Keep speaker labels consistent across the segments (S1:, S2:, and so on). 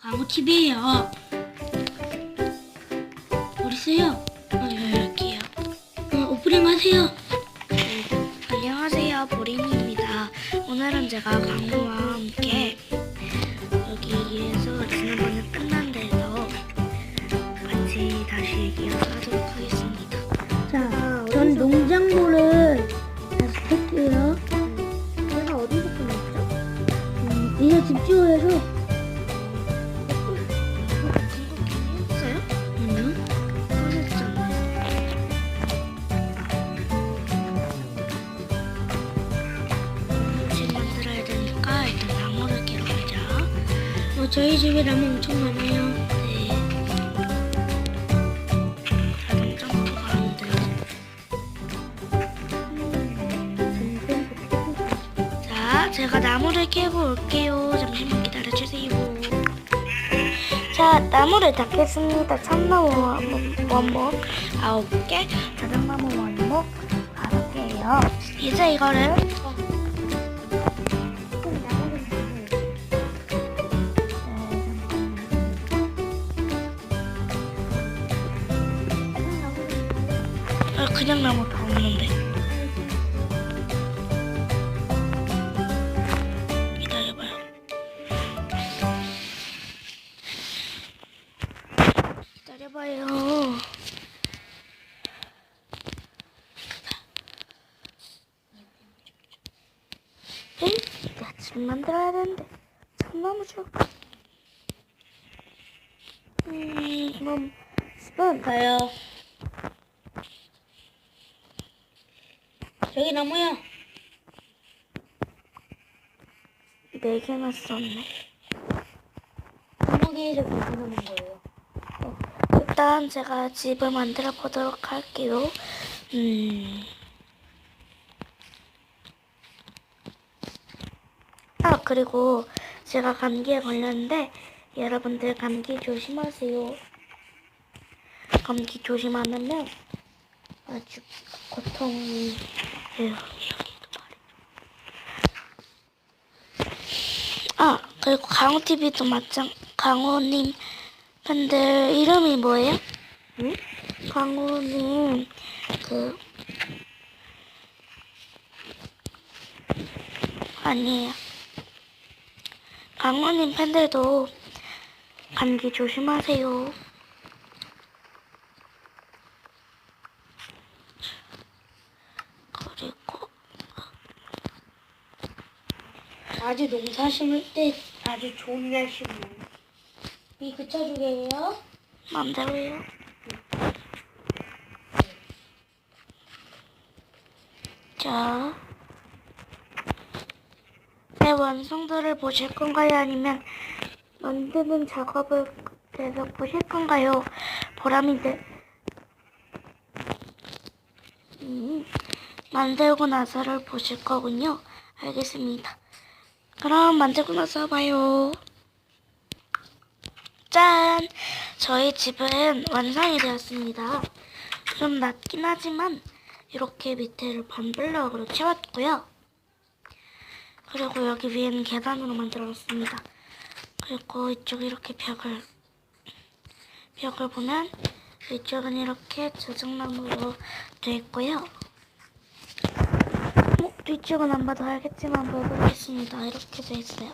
S1: 강호TV예요. 어디 있어요?
S2: 어, 여기요.
S1: 어, 오프닝 하세요.
S2: 안녕하세요, 보린입니다. 오늘은 제가 강우와 함께 여기에서 지난번에 끝난 데서 같이 다시 얘기를 하도록 하겠습니다.
S1: 자, 전 농작물을 다시 할게요.
S2: 제가 어디서 끝났죠?
S1: 음, 이제 집 지어야죠.
S2: 어,
S1: 저희 나무 엄청 많아요.
S2: 제가 나무를 캐고 올게요. 잠시만 기다려주세요. 자, 나무를 다 깼습니다. 참나무 원목, 원목 9개, 자작나무 원목 5개예요. 이제 이거를 그냥 나무 다 없는데. 집 만들어야 되는데. 참나무 줄까? 음, 그럼 집은
S1: 가요. 저기 나무야.
S2: 네 개나 썼네.
S1: 구멍에서 불어나는 거예요.
S2: 일단 제가 집을 만들어 보도록 할게요. 음. 아, 그리고 제가 감기에 걸렸는데 여러분들 감기 조심하세요. 감기 조심 안 하면 아주 고통이. 아, 그리고 강호TV도 마찬, 강호님 팬들 이름이 뭐예요? 응? 강호님, 그, 아니에요. 강호님 팬들도 감기 조심하세요. 그리고,
S1: 아주 농사 심을 때 아주 좋은 날씨네요. 이 그쳐주게요.
S2: 맘대로요. 자, 내 완성도를 보실 건가요? 아니면 만드는 작업을 계속 보실 건가요? 보람이들. 음, 만들고 나서를 보실 거군요. 알겠습니다. 그럼 만들고 나서 봐요. 짠! 저희 집은 완성이 되었습니다. 좀 낮긴 하지만 이렇게 밑에를 반블럭으로 채웠고요. 그리고 여기 위에는 계단으로 만들어놨습니다. 그리고 이쪽 이렇게 벽을 벽을 보면 이쪽은 이렇게 조정나무로 되어 있고요. 어, 뒤쪽은 안 봐도 알겠지만 보여드리겠습니다. 이렇게 되어 있어요.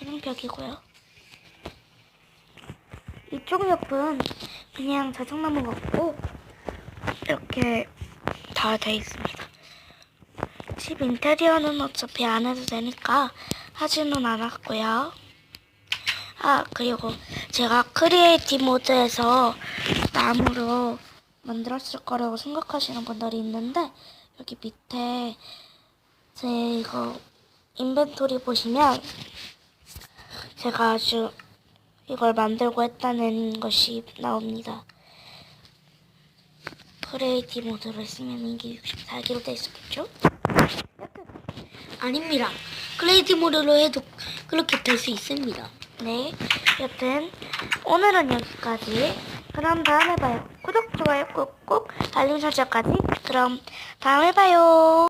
S2: 이런 벽이고요. 이쪽 옆은 그냥 자작나무 같고 이렇게 다 돼 있습니다. 집 인테리어는 어차피 안 해도 되니까 하지는 않았고요. 아 그리고 제가 크리에이티브 모드에서 나무로 만들었을 거라고 생각하시는 분들이 있는데 여기 밑에 제 이거 인벤토리 보시면 제가 아주 이걸 만들고 했다는 것이 나옵니다. 크리에이티브 모드로 했으면 이게 64개로 돼 있었겠죠?
S1: 아닙니다. 클레이티 모드로 해도 그렇게 될 수 있습니다.
S2: 네, 여튼 오늘은 여기까지. 그럼 다음에 봐요. 구독, 좋아요 꾹꾹, 알림 설정까지. 그럼 다음에 봐요.